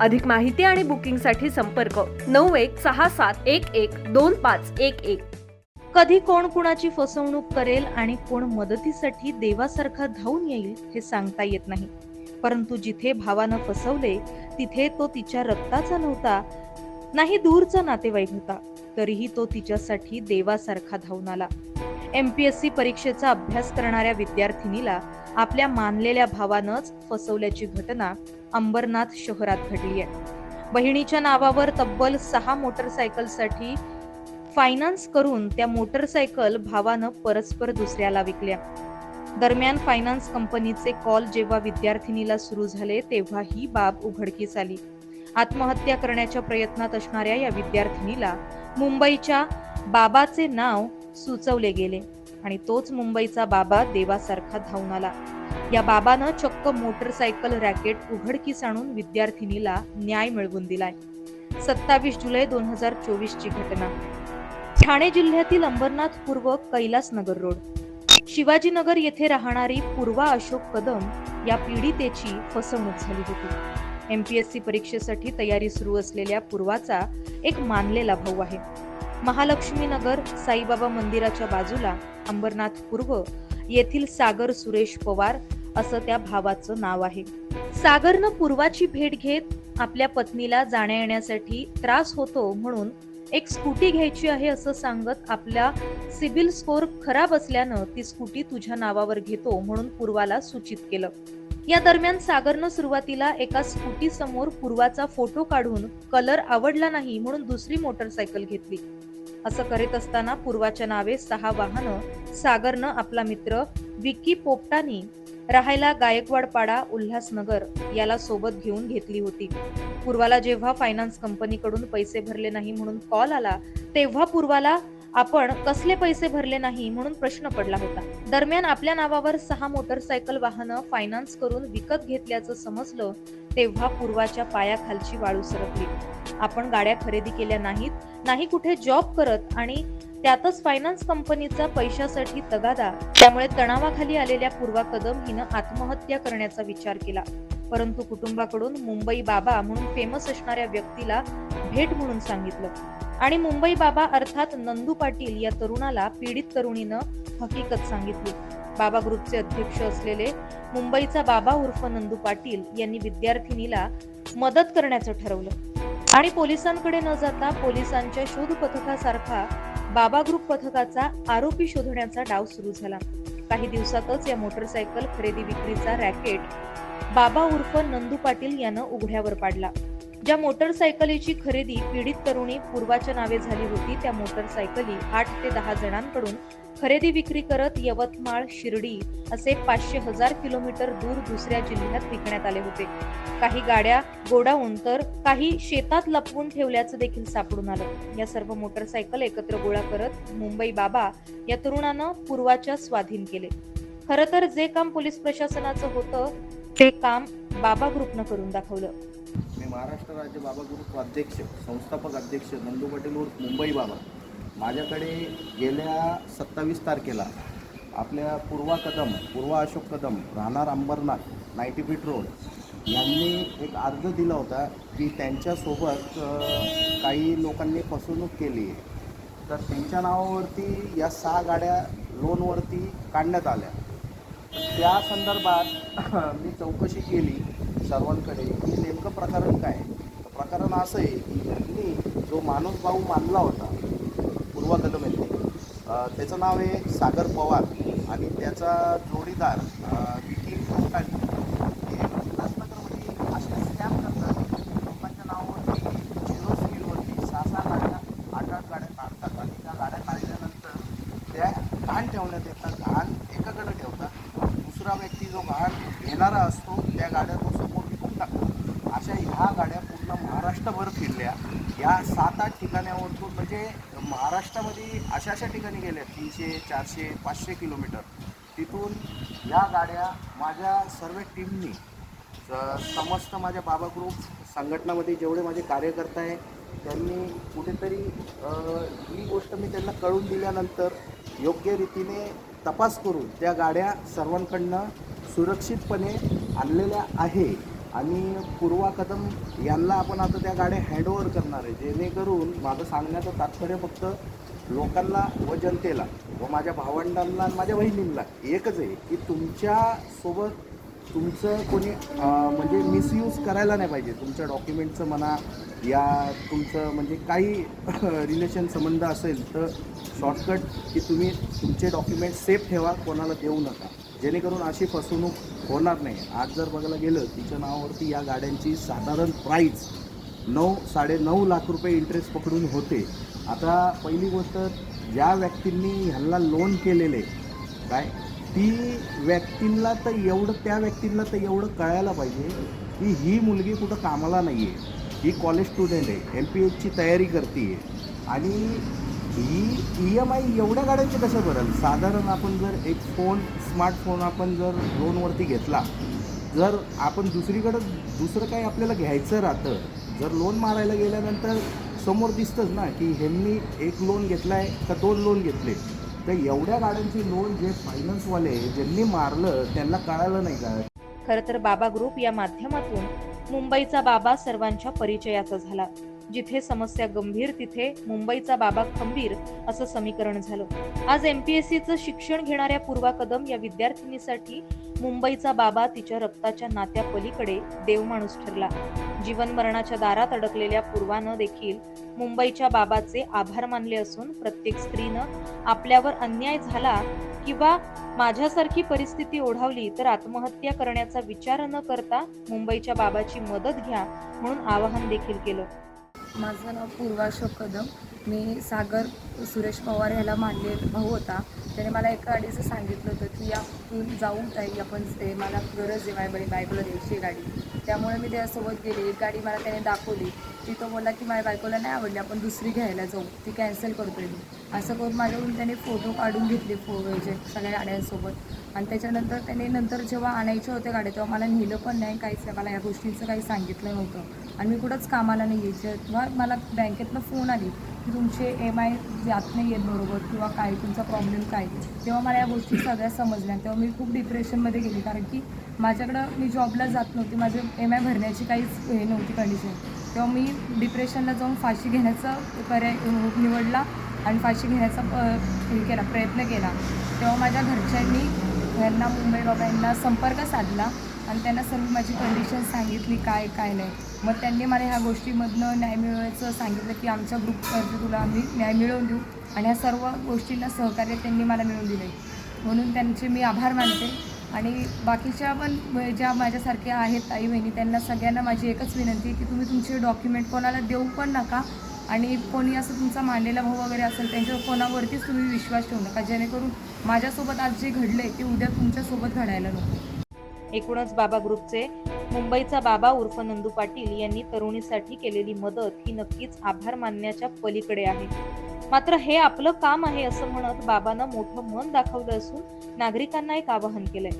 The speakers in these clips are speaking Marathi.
अधिक माहिती आणि बुकिंगसाठी संपर्क नऊ एक सहा सात एक एक दोन पाच एक एक. कधी कोण कुणाची फसवणूक करेल आणि कोण मदतीसाठी देवासारखा धावून येईल हे सांगता येत नाही. परंतु जिथे भावानं फसवले तिथे तो तिच्या रक्ताचा नव्हता नाही दूरचा नातेवाईक होता तरीही तो तिच्यासाठी देवासारखा धावून आला. एम पी एस सी परीक्षेचा अभ्यास करणाऱ्या विद्यार्थिनीला आपल्या मानलेल्या भावानंच फसवल्याची घटना अंबरनाथ शहरात घडली आहे. बहिणीच्या नावावर तब्बल सहा मोटरसायकलसाठी फायनान्स करून त्या मोटरसायकल भावानं परस्पर दुसऱ्याला विकल्या. दरम्यान फायनान्स कंपनीचे कॉल जेव्हा विद्यार्थिनीला सुरू झाले तेव्हा ही बाब उघडकीस आली. आत्महत्या करण्याच्या प्रयत्नात असणाऱ्या या विद्यार्थिनीला मुंबईच्या बाबाचे नाव सुचवले गेले आणि तोच मुंबईचा बाबा देवासारखा धावून आला. या बाबानं चक्क मोटरसायकल रॅकेट उघडकीस आणून विद्यार्थिनीला न्याय मिळवून दिलाय. सत्तावीस जुलै दोन हजार चोवीस ची घटना. ठाणे जिल्ह्यातील अंबरनाथ पूर्व कैलासनगर रोड. शिवाजीनगर येथे राहणारी पूर्वा अशोक कदम या पीडितेची फसवणूक झाली होती. एमपीएससी परीक्षेसाठी तयारी सुरू असलेल्या पूर्वाचा एक मानलेला भाऊ आहे. महालक्ष्मीनगर साईबाबा मंदिराच्या बाजूला अंबरनाथ पूर्व येथील सागर सुरेश पवार असं त्या भावाचं नाव आहे. सागरनं पूर्वाची भेट घेत आपल्या पत्नीला जाण्या येण्यासाठी त्रास होतो म्हणून एक स्कूटी घ्यायची आहे असं सांगत आपला सिबिल स्कोर खराब असल्यानं ती स्कूटी तुझ्या नावावर घेतो म्हणून पूर्वाला सूचित केलं. या दरम्यान सागरनं सुरुवातीला एका स्कूटी समोर पूर्वाचा फोटो काढून कलर आवडला नाही म्हणून दुसरी मोटरसायकल घेतली. असं करीत असताना पूर्वाच्या नावे सहा वाहनं सागरनं आपला मित्र विक्की पोपटानी राहायला गायकवाडपाडा उल्हासनगर याला सोबत घेऊन घेतली होती. पूर्वाला जेव्हा फायनान्स कंपनीकडून पैसे भरले नाही म्हणून कॉल आला तेव्हा पूर्वाला आपण कसले पैसे भरले नाही म्हणून प्रश्न पडला होता. दरम्यान आपल्या नावावर सहा मोटरसायकल वाहनं फायनान्स करून विकत घेतल्याचं समजलं तेव्हा पूर्वाच्या पायाखालची वाळू सरकली. आपण गाड्या खरेदी केल्या नाहीत नाही कुठे जॉब करत आणि त्यातच फायनान्स कंपनीचा पैशासाठी तगादा त्यामुळे तणावाखाली आलेल्या पूर्वा कदम हिनं आत्महत्या करण्याचा विचार केला. परंतु कुटुंबाकडून मुंबई बाबा म्हणून फेमस असणाऱ्या व्यक्तीला भेट म्हणून सांगितलं. आणि मुंबई बाबा अर्थात नंदू पाटील या तरुणाला पीडित तरुणीनं हकीकत सांगितली. बाबा ग्रुपचे अध्यक्ष असलेले मुंबईचा बाबा उर्फ नंदू पाटील यांनी विद्यार्थिनीला मदत करण्याचं ठरवलं. आणि पोलिसांकडे न जाता पोलिसांच्या शोध पथकासारखा बाबा ग्रुप पथकाचा आरोपी शोधण्याचा डाव सुरू झाला. काही दिवसातच या मोटरसायकल खरेदी विक्रीचा रॅकेट बाबा उर्फ नंदू पाटील यानं उघड्यावर पाडला. ज्या मोटरसायकलीची खरेदी पीडित तरुणी पूर्वाच्या नावे झाली होती त्या मोटरसायकली आठ ते दहा जणांकडून खरेदी विक्री करत यवतमाळ शिर्डी असे पाचशे हजार किलोमीटर दूर दुसऱ्या जिल्ह्यात विकण्यात आले होते. काही गाड्या गोडाऊन तर काही शेतात लपवून ठेवल्याचं देखील सापडून आलं. या सर्व मोटरसायकल एकत्र गोळा करत मुंबई बाबा या तरुणानं पूर्वाच्या स्वाधीन केले. खरं तर जे काम पोलीस प्रशासनाचं होतं ते काम बाबा ग्रुपनं करून दाखवलं. मी महाराष्ट्र राज्य बाबा ग्रुप अध्यक्ष संस्थापक अध्यक्ष नंदू पाटील उर्फ मुंबई बाबा. माझ्याकडे गेल्या सत्तावीस तारखेला आपल्या पूर्वा कदम पूर्वा अशोक कदम राहणार अंबरनाथ नाईटी फीट रोड यांनी एक अर्ज दिला होता की त्यांच्यासोबत काही लोकांनी फसवणूक केली आहे. तर त्यांच्या नावावरती या सहा गाड्या लोनवरती काढण्यात आल्या. त्या संदर्भात मी चौकशी केली. सर्वांकडे की नेमकं प्रकरण काय आहे? तर प्रकरण असं आहे की यांनी जो माणूस भाऊ मानला होता पूर्वा कदम यांनी त्याचं नाव आहे सागर पवार आणि त्याचा जोडीदार अं, विकी पोपटानी हे उल्हासनगरमध्ये असे स्कॅम करतात लोकांच्या नावावरती झिरो स्पीडवरती सहा सहा गाड्या आठ आठ गाड्या काढतात आणि त्या गाड्या काढल्यानंतर त्या घाण ठेवण्यात येतात घाण एकाकडे ठेवतात दुसरा व्यक्ती जो घाण घेणारा असतो त्या गाड्या तो समोर विकून टाकतो अशा ह्या गाड्या पूर्ण महाराष्ट्रभर फिरल्या. या सात आठ ठिकाण्यावरतून म्हणजे महाराष्ट्रामध्ये अशा अशा ठिकाणी गेल्या तीनशे चारशे पाचशे किलोमीटर. तिथून या गाड्या माझ्या सर्व टीमनी समस्त माझ्या बाबा ग्रुप संघटनामध्ये जेवढे माझे कार्यकर्ता आहे त्यांनी कुठेतरी ही गोष्ट मी त्यांना कळून दिल्यानंतर योग्य रीतीने तपास करून त्या गाड्या सर्वांकडनं सुरक्षितपणे आणलेल्या आहे. आणि पूर्वा कदम यांना आपण आता त्या गाड्या हँडओव्हर करणार आहे जेणेकरून माझं सांगण्याचं तात्पर्य फक्त लोकांना व जनतेला व माझ्या भावंडांना आणि माझ्या बहिणींना एकच आहे की तुमच्यासोबत तुमचं कोणी म्हणजे मिसयूज करायला नाही पाहिजे. तुमच्या डॉक्युमेंटचं म्हणा या तुमचं म्हणजे काही रिलेशन संबंध असेल तर शॉर्टकट की तुम्ही तुमचे डॉक्युमेंट सेफ ठेवा कोणाला देऊ नका. जेणेकरून अशी फसवणूक होणार नाही. आज जर बघायला गेलं तिच्या नावावरती या गाड्यांची साधारण प्राईज नऊ साडे नऊ लाख रुपये इंटरेस्ट पकडून होते. आता पहिली गोष्ट ज्या व्यक्तींनी ह्यांना लोन केलेले काय? ती व्यक्तींना तर एवढं त्या व्यक्तींना तर एवढं कळायला पाहिजे की ही मुलगी कुठं कामाला नाही आहे ही कॉलेज स्टुडंट आहे एम पी एचची तयारी करते आहे आणि ही ई एम आय एवढ्या गाड्यांची कसं भरेल? साधारण आपण जर एक फोन स्मार्टफोन आपण जर लोनवरती घेतला जर आपण दुसरीकडं दुसरं काही आपल्याला घ्यायचं राहतं जर लोन मारायला गेल्यानंतर समोर दिसतंच ना की ह्यांनी एक लोन घेतला आहे का दोन लोन घेतले तर एवढ्या गाड्यांची लोन जे फायनान्सवाले ज्यांनी मारलं त्यांना कळालं नाही का? खरं तर बाबा ग्रुप या माध्यमातून मुंबईचा बाबा सर्वांच्या परिचयाचा झाला. जिथे समस्या गंभीर तिथे मुंबईचा बाबा खंबीर असं समीकरण झालं. आज एमपीएससीचं शिक्षण घेणाऱ्या पूर्वा कदम या विद्यार्थिनीसाठी मुंबईचा बाबा तिच्या रक्ताच्या नात्या पलीकडे देवमाणूस ठरला. जीवन मरणाच्या दारात अडकलेल्या पूर्वानं देखील मुंबईच्या बाबाचे आभार मानले असून प्रत्येक स्त्रीनं आपल्यावर अन्याय झाला किंवा माझ्यासारखी परिस्थिती ओढावली तर आत्महत्या करण्याचा विचार न करता मुंबईच्या बाबाची मदत घ्या म्हणून आवाहन देखील केलं. माझं नाव पूर्वा अशोक कदम. मी सागर सुरेश पवार ह्याला मानले भाऊ होता. त्याने मला एका गाडीचं सांगितलं होतं की आपण जाऊ ताई आपण ते मला गरज आहे माझ्या बायकोला द्यायची गाडी. त्यामुळे मी त्याच्यासोबत गेले. एक गाडी मला त्याने दाखवली. ती तो बोलला की माझ्या बायकोला नाही आवडली आपण दुसरी घ्यायला जाऊ. ती कॅन्सल करतोय मी. असं करून माझ्याकडून त्याने फोटो काढून घेतले फो जे सगळ्या गाड्यांसोबत. आणि त्याच्यानंतर त्याने नंतर जेव्हा आणायचे होते गाड्या तेव्हा मला नेलं पण नाही. काहीच नाही. मला या गोष्टींचं काही सांगितलं नव्हतं. आणि मी कुठंच कामाला नाही यायचे. किंवा मला बँकेतनं फोन आली की तुमचे एम आय जात नाही आहेत बरोबर किंवा काय तुमचा प्रॉब्लेम काय? तेव्हा मला या गोष्टी सगळ्या समजल्या तेव्हा मी खूप डिप्रेशनमध्ये गेली. कारण की माझ्याकडं मी जॉबला जात नव्हती. माझे एम आय भरण्याची काहीच हे नव्हती कंडिशन तेव्हा मी डिप्रेशनला जाऊन फाशी घेण्याचा पर्याय निवडला आणि फाशी घेण्याचा प- हे केला प्रयत्न केला. तेव्हा माझ्या घरच्यांनी यांना मुंबई बाबा यांना संपर्क साधला आणि त्यांना सर्व माझी कंडिशन सांगितली काय काय नाही. मग त्यांनी मला ह्या गोष्टीमधनं न्याय मिळवायचं सांगितलं की आमच्या ग्रुपवरती तुला आम्ही न्याय मिळवून देऊ. आणि ह्या सर्व गोष्टींना सहकार्य त्यांनी मला मिळवून दिले म्हणून त्यांचे मी आभार मानते. आणि बाकीच्या पण ज्या माझ्यासारख्या आहेत ताई बहिणी त्यांना सगळ्यांना माझी एकच विनंती की तुम्ही तुमचे डॉक्युमेंट कोणाला देऊ पण नका. आणि कोणी असं तुमचा मांडलेला भाऊ वगैरे असेल त्यांच्यावर कोणावरतीच तुम्ही विश्वास ठेवू नका. जेणेकरून माझ्यासोबत आज जे घडलं आहे ते उद्या तुमच्यासोबत घडायला नको. एकूणच बाबा ग्रुपचे मुंबईचा बाबा उर्फ नंदू पाटील यांनी तरुणीसाठी केलेली मदत ही नक्कीच आभार मानण्याच्या पलीकडे आहे. मात्र हे आपलं काम आहे असं म्हणत बाबांना मोठं मन दाखवलं असून नागरिकांना एक आवाहन केलंय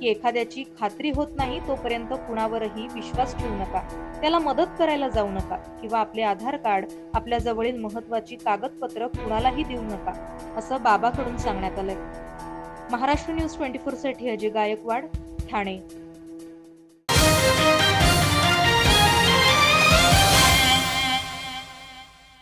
की एखाद्याची खात्री होत नाही तोपर्यंत कुणावरही विश्वास ठेवू नका. त्याला मदत करायला जाऊ नका किंवा आपले आधार कार्ड आपल्या जवळील महत्वाची कागदपत्र कुणालाही देऊ नका असं बाबाकडून सांगण्यात आलंय. महाराष्ट्र न्यूज ट्वेंटी फोरसाठी अजय गायकवाड ठाणे.